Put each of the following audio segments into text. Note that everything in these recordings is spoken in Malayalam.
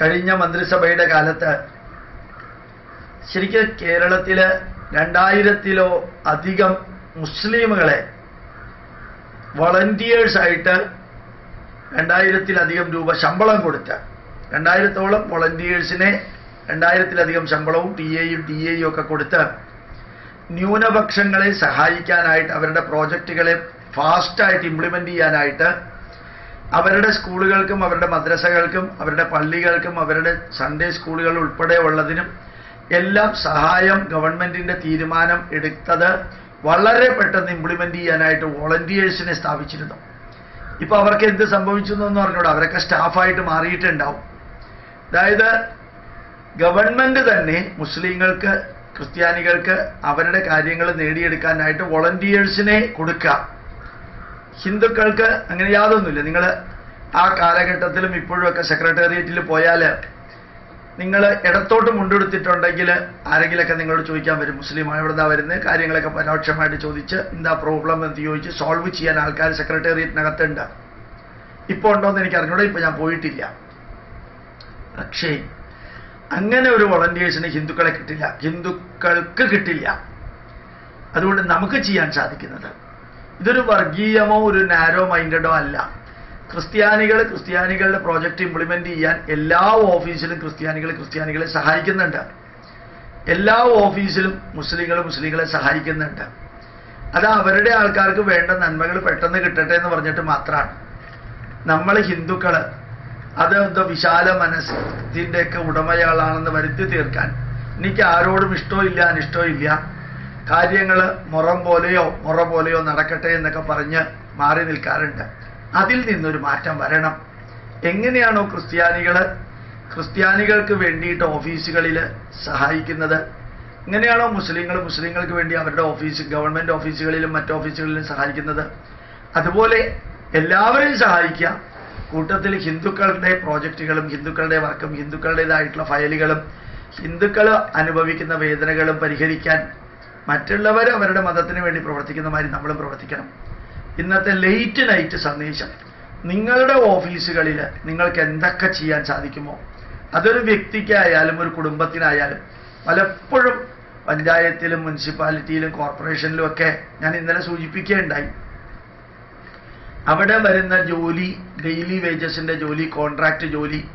കഴിഞ്ഞ മന്ത്രിസഭയുടെ കാലത്ത് ശരിക്കും കേരളത്തിൽ രണ്ടായിരത്തിലോ അധികം മുസ്ലിമുകളെ വളണ്ടിയേഴ്സായിട്ട് രണ്ടായിരത്തിലധികം രൂപ ശമ്പളം കൊടുത്ത് രണ്ടായിരത്തോളം വളണ്ടിയേഴ്സിനെ രണ്ടായിരത്തിലധികം ശമ്പളവും ടി എയും ടി എയും ഒക്കെ കൊടുത്ത് ന്യൂനപക്ഷങ്ങളെ സഹായിക്കാനായിട്ട് അവരുടെ പ്രോജക്റ്റുകളെ ഫാസ്റ്റായിട്ട് ഇംപ്ലിമെന്റ് ചെയ്യാനായിട്ട് അവരുടെ സ്കൂളുകൾക്കും അവരുടെ മദ്രസകൾക്കും അവരുടെ പള്ളികൾക്കും അവരുടെ സൺഡേ സ്കൂളുകൾ ഉൾപ്പെടെ ഉള്ളതിനും എല്ലാം സഹായം ഗവൺമെന്റിന്റെ തീരുമാനം എടുത്തത് വളരെ പെട്ടെന്ന് ഇംപ്ലിമെന്റ് ചെയ്യാനായിട്ട് വോളണ്ടിയേഴ്സിനെ സ്ഥാപിച്ചിരുന്നു. ഇപ്പൊ അവർക്ക് എന്ത് സംഭവിച്ചു എന്ന് പറഞ്ഞോട് അവരൊക്കെ സ്റ്റാഫായിട്ട് മാറിയിട്ടുണ്ടാവും. അതായത് ഗവൺമെന്റ് തന്നെ മുസ്ലിങ്ങൾക്ക് ക്രിസ്ത്യാനികൾക്ക് അവരുടെ കാര്യങ്ങൾ നേടിയെടുക്കാനായിട്ട് വോളണ്ടിയേഴ്സിനെ കൊടുക്കുക. ഹിന്ദുക്കൾക്ക് അങ്ങനെ യാതൊന്നുമില്ല. നിങ്ങൾ ആ കാലഘട്ടത്തിലും ഇപ്പോഴുമൊക്കെ സെക്രട്ടേറിയറ്റിൽ പോയാൽ നിങ്ങൾ ഇടത്തോട്ട് മുണ്ടെടുത്തിട്ടുണ്ടെങ്കിൽ ആരെങ്കിലൊക്കെ നിങ്ങളോട് ചോദിക്കാൻ വരും. മുസ്ലിം എവിടുന്നാ വരുന്നത് കാര്യങ്ങളൊക്കെ പരോക്ഷമായിട്ട് ചോദിച്ച് എന്താ പ്രോബ്ലം എന്ന് ചോദിച്ച് സോൾവ് ചെയ്യാൻ ആൾക്കാർ സെക്രട്ടേറിയറ്റിനകത്തുണ്ട് ഇപ്പോൾ ഉണ്ടോയെന്ന് എനിക്ക് അറിഞ്ഞൂടെ. ഇപ്പൊ ഞാൻ പോയിട്ടില്ല. പക്ഷേ അങ്ങനെ ഒരു വോളണ്ടിയേഴ്സിന് ഹിന്ദുക്കളെ കിട്ടില്ല. ഹിന്ദുക്കൾക്ക് കിട്ടില്ല. അതുകൊണ്ട് നമുക്ക് ചെയ്യാൻ സാധിക്കുന്നത് ഇതൊരു വർഗീയമോ ഒരു നാരോ മൈൻഡഡോ അല്ല. ക്രിസ്ത്യാനികൾ ക്രിസ്ത്യാനികളുടെ പ്രോജക്റ്റ് ഇംപ്ലിമെന്റ് ചെയ്യാൻ എല്ലാ ഓഫീസിലും ക്രിസ്ത്യാനികൾ ക്രിസ്ത്യാനികളെ സഹായിക്കുന്നുണ്ട്. എല്ലാ ഓഫീസിലും മുസ്ലിങ്ങൾ മുസ്ലിങ്ങളെ സഹായിക്കുന്നുണ്ട്. അത് അവരുടെ ആൾക്കാർക്ക് വേണ്ട നന്മകൾ പെട്ടെന്ന് കിട്ടട്ടെ എന്ന് പറഞ്ഞിട്ട് മാത്രമാണ്. നമ്മൾ ഹിന്ദുക്കൾ അത് എന്തോ വിശാല മനസ്സിന്റെയൊക്കെ ഉടമയാളാണെന്ന് വരുത്തി തീർക്കാൻ എനിക്ക് ആരോടും ഇഷ്ടമില്ല അനിഷ്ടമില്ല. കാര്യങ്ങൾ മുറം പോലെയോ മുറ പോലെയോ നടക്കട്ടെ എന്നൊക്കെ പറഞ്ഞ് മാറി നിൽക്കാറുണ്ട്. അതിൽ നിന്നൊരു മാറ്റം വരണം. എങ്ങനെയാണോ ക്രിസ്ത്യാനികൾ ക്രിസ്ത്യാനികൾക്ക് വേണ്ടിയിട്ട് ഓഫീസുകളിൽ സഹായിക്കുന്നത്? എങ്ങനെയാണോ മുസ്ലിങ്ങൾ മുസ്ലിങ്ങൾക്ക് വേണ്ടി അവരുടെ ഓഫീസ് ഗവൺമെന്റ് ഓഫീസുകളിലും മറ്റു ഓഫീസുകളിലും സഹായിക്കുന്നത്? അതുപോലെ എല്ലാവരെയും സഹായിക്കുക. കൂട്ടത്തിൽ ഹിന്ദുക്കളുടെ പ്രോജക്റ്റുകളും ഹിന്ദുക്കളുടെ വർക്കും ഹിന്ദുക്കളുടേതായിട്ടുള്ള ഫയലുകളും ഹിന്ദുക്കൾ അനുഭവിക്കുന്ന വേദനകളും പരിഹരിക്കാൻ മറ്റുള്ളവർ അവരുടെ മതത്തിന് വേണ്ടി പ്രവർത്തിക്കുന്ന മാതിരി നമ്മളും പ്രവർത്തിക്കണം. ഇന്നത്തെ ലേറ്റ് നൈറ്റ് സന്ദേശം. നിങ്ങളുടെ ഓഫീസുകളിൽ നിങ്ങൾക്ക് എന്തൊക്കെ ചെയ്യാൻ സാധിക്കുമോ? അതൊരു വ്യക്തിക്കായാലും ഒരു കുടുംബത്തിനായാലും പലപ്പോഴും പഞ്ചായത്തിലും മുനിസിപ്പാലിറ്റിയിലും കോർപ്പറേഷനിലും ഒക്കെ ഞാൻ ഇന്നലെ സൂചിപ്പിക്കുകയുണ്ടായി. അവിടെ വരുന്ന ജോലി ഡെയിലി വേജസിന്റെ ജോലി കോൺട്രാക്ട് ജോലി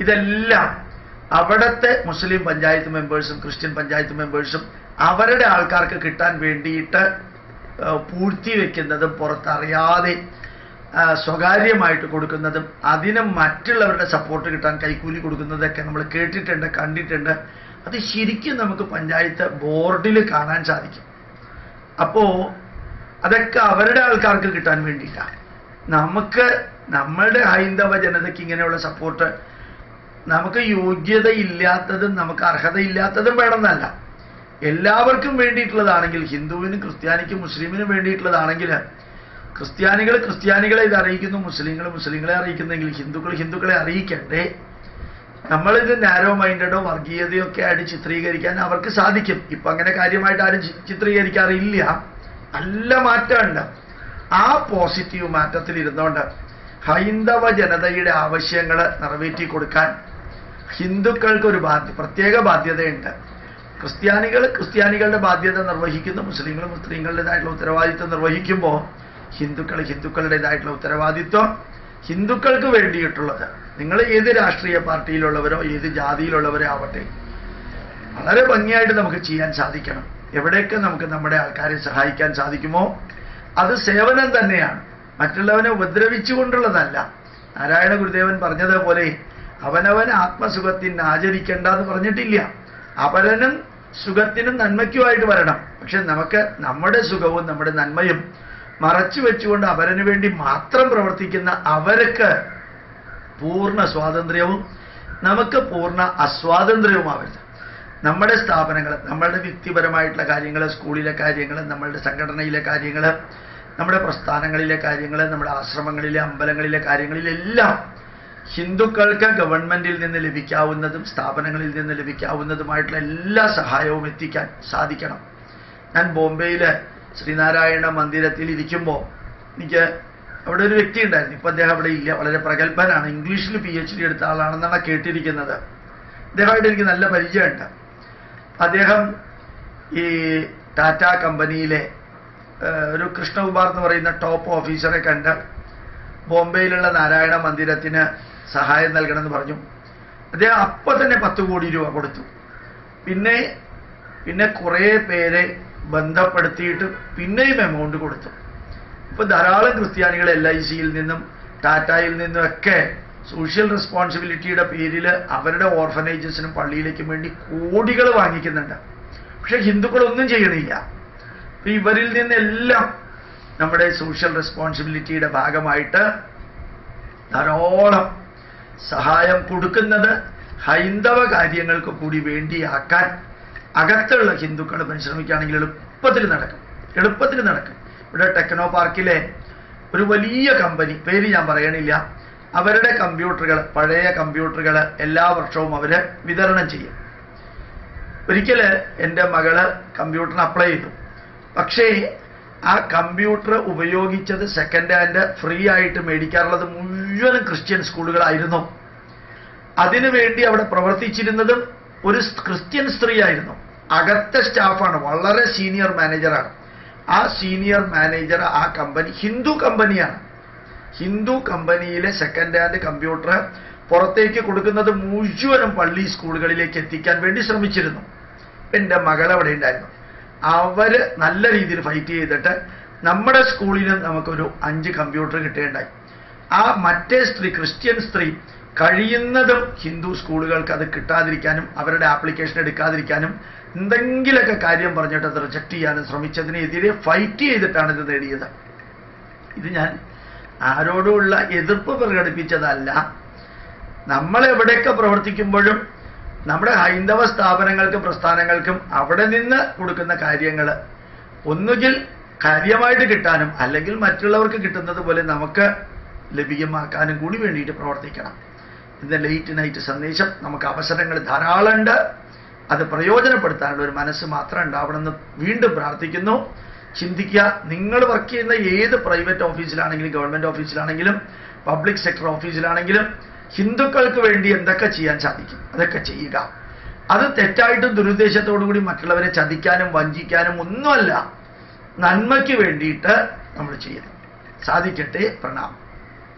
ഇതെല്ലാം അവിടുത്തെ മുസ്ലിം പഞ്ചായത്ത് മെമ്പേഴ്സും ക്രിസ്ത്യൻ പഞ്ചായത്ത് മെമ്പേഴ്സും അവരുടെ ആൾക്കാർക്ക് കിട്ടാൻ വേണ്ടിയിട്ട് പൂഴ്ത്തി വെക്കുന്നതും പുറത്തറിയാതെ സ്വകാര്യമായിട്ട് കൊടുക്കുന്നതും അതിന് മറ്റുള്ളവരുടെ സപ്പോർട്ട് കിട്ടാൻ കൈക്കൂലി കൊടുക്കുന്നതൊക്കെ നമ്മൾ കേട്ടിട്ടുണ്ട് കണ്ടിട്ടുണ്ട്. അത് ശരിക്കും നമുക്ക് പഞ്ചായത്ത് ബോർഡിൽ കാണാൻ സാധിക്കും. അപ്പോ അതൊക്കെ അവരുടെ ആൾക്കാർക്ക് കിട്ടാൻ വേണ്ടിയിട്ടാണ് നമുക്ക് നമ്മളുടെ ഹൈന്ദവ ജനതയ്ക്ക് ഇങ്ങനെയുള്ള സപ്പോർട്ട് നമുക്ക് യോഗ്യതയില്ലാത്തതും നമുക്ക് അർഹതയില്ലാത്തതും വേണമെന്നല്ല. എല്ലാവർക്കും വേണ്ടിയിട്ടുള്ളതാണെങ്കിൽ ഹിന്ദുവിനും ക്രിസ്ത്യാനിക്കും മുസ്ലിമിനും വേണ്ടിയിട്ടുള്ളതാണെങ്കിൽ ക്രിസ്ത്യാനികൾ ക്രിസ്ത്യാനികളെ ഇത് അറിയിക്കുന്നു മുസ്ലിങ്ങൾ മുസ്ലിങ്ങളെ അറിയിക്കുന്നെങ്കിൽ ഹിന്ദുക്കൾ ഹിന്ദുക്കളെ അറിയിക്കണ്ടേ? നമ്മളിത് നാരോ മൈൻഡഡോ വർഗീയതയോ ഒക്കെ ആയിട്ട് ചിത്രീകരിക്കാൻ അവർക്ക് സാധിക്കും. ഇപ്പൊ അങ്ങനെ കാര്യമായിട്ട് ആരും ചിത്രീകരിക്കാറില്ല. നല്ല മാറ്റമുണ്ട്. ആ പോസിറ്റീവ് മാറ്റത്തിൽ ഇരുന്നുകൊണ്ട് ഹൈന്ദവ ജനതയുടെ ആവശ്യങ്ങൾ നിറവേറ്റി കൊടുക്കാൻ ഹിന്ദുക്കൾക്ക് ഒരു ബാധ്യ പ്രത്യേക ബാധ്യതയുണ്ട്. ക്രിസ്ത്യാനികൾ ക്രിസ്ത്യാനികളുടെ ബാധ്യത നിർവഹിക്കുന്നു മുസ്ലിങ്ങൾ മുസ്ലിങ്ങളുടേതായിട്ടുള്ള ഉത്തരവാദിത്വം നിർവഹിക്കുമ്പോൾ ഹിന്ദുക്കൾ ഹിന്ദുക്കളുടേതായിട്ടുള്ള ഉത്തരവാദിത്വം ഹിന്ദുക്കൾക്ക് വേണ്ടിയിട്ടുള്ളത്. നിങ്ങൾ ഏത് രാഷ്ട്രീയ പാർട്ടിയിലുള്ളവരോ ഏത് ജാതിയിലുള്ളവരോ ആവട്ടെ വളരെ ഭംഗിയായിട്ട് നമുക്ക് ചെയ്യാൻ സാധിക്കണം. എവിടെയൊക്കെ നമുക്ക് നമ്മുടെ ആൾക്കാരെ സഹായിക്കാൻ സാധിക്കുമോ അത് സേവനം തന്നെയാണ്. മറ്റുള്ളവനെ ഉപദ്രവിച്ചുകൊണ്ടുള്ളതല്ല. നാരായണ ഗുരുദേവൻ പറഞ്ഞതുപോലെ അവനവൻ ആത്മസുഖത്തിന് ആചരിക്കേണ്ട എന്ന് പറഞ്ഞിട്ടില്ല. അപരനും സുഖത്തിനും നന്മയ്ക്കുമായിട്ട് വരണം. പക്ഷെ നമുക്ക് നമ്മുടെ സുഖവും നമ്മുടെ നന്മയും മറച്ചു വെച്ചുകൊണ്ട് അവരന് വേണ്ടി മാത്രം പ്രവർത്തിക്കുന്ന അവർക്ക് പൂർണ സ്വാതന്ത്ര്യവും നമുക്ക് പൂർണ അസ്വാതന്ത്ര്യവുമാവരുത്. നമ്മുടെ സ്ഥാപനങ്ങൾ നമ്മളുടെ വ്യക്തിപരമായിട്ടുള്ള കാര്യങ്ങൾ സ്കൂളിലെ കാര്യങ്ങൾ നമ്മളുടെ സംഘടനയിലെ കാര്യങ്ങൾ നമ്മുടെ പ്രസ്ഥാനങ്ങളിലെ കാര്യങ്ങൾ നമ്മുടെ ആശ്രമങ്ങളിലെ അമ്പലങ്ങളിലെ കാര്യങ്ങളിലെല്ലാം ഹിന്ദുക്കൾക്ക് ഗവൺമെന്റിൽ നിന്ന് ലഭിക്കാവുന്നതും സ്ഥാപനങ്ങളിൽ നിന്ന് ലഭിക്കാവുന്നതുമായിട്ടുള്ള എല്ലാ സഹായവും എത്തിക്കാൻ സാധിക്കണം. ഞാൻ ബോംബെയിലെ ശ്രീനാരായണ മന്ദിരത്തിൽ ഇരിക്കുമ്പോൾ എനിക്ക് അവിടെ ഒരു വ്യക്തി ഉണ്ടായിരുന്നു. ഇപ്പൊ അദ്ദേഹം അവിടെ ഇല്ല. വളരെ പ്രഗത്ഭനാണ്. ഇംഗ്ലീഷിൽ പി എച്ച് ഡി എടുത്ത ആളാണെന്നാണ് കേട്ടിരിക്കുന്നത്. അദ്ദേഹമായിട്ട് എനിക്ക് നല്ല പരിചയമുണ്ട്. അദ്ദേഹം ഈ ടാറ്റ കമ്പനിയിലെ ഒരു കൃഷ്ണകുമാർ എന്ന് പറയുന്ന ടോപ്പ് ഓഫീസറെ കണ്ട് ബോംബെയിലുള്ള നാരായണ മന്ദിരത്തിന് സഹായം നൽകണമെന്ന് പറഞ്ഞു. അദ്ദേഹം അപ്പം തന്നെ പത്ത് കോടി രൂപ കൊടുത്തു. പിന്നെ പിന്നെ കുറേ പേരെ ബന്ധപ്പെടുത്തിയിട്ട് പിന്നെയും എമൗണ്ട് കൊടുത്തു. ഇപ്പൊ ധാരാളം ക്രിസ്ത്യാനികൾ എൽ ഐ സിയിൽ നിന്നും ടാറ്റായിൽ നിന്നും ഒക്കെ സോഷ്യൽ റെസ്പോൺസിബിലിറ്റിയുടെ പേരിൽ അവരുടെ ഓർഫനേജസിനും പള്ളിയിലേക്കും വേണ്ടി കോടികൾ വാങ്ങിക്കുന്നുണ്ട്. പക്ഷെ ഹിന്ദുക്കളൊന്നും ചെയ്യണില്ല ഇവരിൽ നിന്നെല്ലാം നമ്മുടെ സോഷ്യൽ റെസ്പോൺസിബിലിറ്റിയുടെ ഭാഗമായിട്ട് ധാരാളം സഹായം കൊടുക്കുന്നത് ഹൈന്ദവ കാര്യങ്ങൾക്ക് കൂടി വേണ്ടിയാക്കാൻ അകത്തുള്ള ഹിന്ദുക്കൾ പരിശ്രമിക്കുകയാണെങ്കിൽ എളുപ്പത്തിൽ നടക്കും. എളുപ്പത്തിൽ നടക്കും. ഇവിടെ ടെക്നോ പാർക്കിലെ ഒരു വലിയ കമ്പനി പേര് ഞാൻ പറയണില്ല അവരുടെ കമ്പ്യൂട്ടറുകൾ പഴയ കമ്പ്യൂട്ടറുകൾ എല്ലാ വർഷവും അവർ വിതരണം ചെയ്യും. ഒരിക്കൽ എന്റെ മകൾ കമ്പ്യൂട്ടറിന് അപ്ലൈ ചെയ്തു. പക്ഷേ ആ കമ്പ്യൂട്ടർ ഉപയോഗിച്ചത് സെക്കൻഡ് ഹാൻഡ് ഫ്രീ ആയിട്ട് മേടിക്കാറുള്ളത് മുഴുവനും ക്രിസ്ത്യൻ സ്കൂളുകളായിരുന്നു. അതിനുവേണ്ടി അവിടെ പ്രവർത്തിച്ചിരുന്നതും ഒരു ക്രിസ്ത്യൻ സ്ത്രീയായിരുന്നു. അകത്തെ സ്റ്റാഫാണ് വളരെ സീനിയർ മാനേജറാണ്. ആ സീനിയർ മാനേജർ ആ കമ്പനി ഹിന്ദു കമ്പനിയാണ്. ഹിന്ദു കമ്പനിയിലെ സെക്കൻഡ് ഹാൻഡ് കമ്പ്യൂട്ടർ പുറത്തേക്ക് കൊടുക്കുന്നത് മുഴുവനും പള്ളി സ്കൂളുകളിലേക്ക് എത്തിക്കാൻ വേണ്ടി ശ്രമിച്ചിരുന്നു. എന്റെ മകൾ അവിടെ ഉണ്ടായിരുന്നു. അവർ നല്ല രീതിയിൽ ഫൈറ്റ് ചെയ്തിട്ട് നമ്മുടെ സ്കൂളിന് നമുക്കൊരു അഞ്ച് കമ്പ്യൂട്ടർ കിട്ടുകയുണ്ടായി. ആ മറ്റേ സ്ത്രീ ക്രിസ്ത്യൻ സ്ത്രീ കഴിയുന്നതും ഹിന്ദു സ്കൂളുകൾക്ക് അത് കിട്ടാതിരിക്കാനും അവരുടെ ആപ്ലിക്കേഷൻ എടുക്കാതിരിക്കാനും എന്തെങ്കിലുമൊക്കെ കാര്യം പറഞ്ഞിട്ട് അത് റിജക്ട് ചെയ്യാനും ശ്രമിച്ചതിനെതിരെ ഫൈറ്റ് ചെയ്തിട്ടാണ് ഇത് നേടിയത്. ഇത് ഞാൻ ആരോടുമുള്ള എതിർപ്പ് പ്രകടിപ്പിച്ചതല്ല. നമ്മൾ എവിടെയൊക്കെ പ്രവർത്തിക്കുമ്പോഴും നമ്മുടെ ഹൈന്ദവ സ്ഥാപനങ്ങൾക്കും പ്രസ്ഥാനങ്ങൾക്കും അവിടെ നിന്ന് കൊടുക്കുന്ന കാര്യങ്ങൾ ഒന്നുകിൽ കാര്യമായിട്ട് കിട്ടാനും അല്ലെങ്കിൽ മറ്റുള്ളവർക്ക് കിട്ടുന്നത് പോലെ നമുക്ക് ലഭ്യമാക്കാനും കൂടി വേണ്ടിയിട്ട് പ്രവർത്തിക്കണം. ഇന്ന് ലേറ്റ് നൈറ്റ് സന്ദേശം നമുക്ക് അവസരങ്ങൾ ധാരാളമുണ്ട്. അത് പ്രയോജനപ്പെടുത്താനുള്ള ഒരു മനസ്സ് മാത്രം ഉണ്ടാവണമെന്ന് വീണ്ടും പ്രാർത്ഥിക്കുന്നു. ചിന്തിക്കുക നിങ്ങൾ വർക്ക് ചെയ്യുന്ന ഏത് പ്രൈവറ്റ് ഓഫീസിലാണെങ്കിലും ഗവൺമെന്റ് ഓഫീസിലാണെങ്കിലും പബ്ലിക് സെക്ടർ ഓഫീസിലാണെങ്കിലും ഹിന്ദുക്കൾക്ക് വേണ്ടി എന്തൊക്കെ ചെയ്യാൻ സാധിക്കും? അതൊക്കെ ചെയ്യുക. അത് തെറ്റായിട്ടും ദുരുദ്ദേശത്തോടു കൂടി മറ്റുള്ളവരെ ചതിക്കാനും വഞ്ചിക്കാനും ഒന്നുമല്ല. നന്മയ്ക്ക് വേണ്ടിയിട്ട് നമ്മൾ ചെയ്യുന്നു സാധിക്കട്ടെ. പ്രണാമം.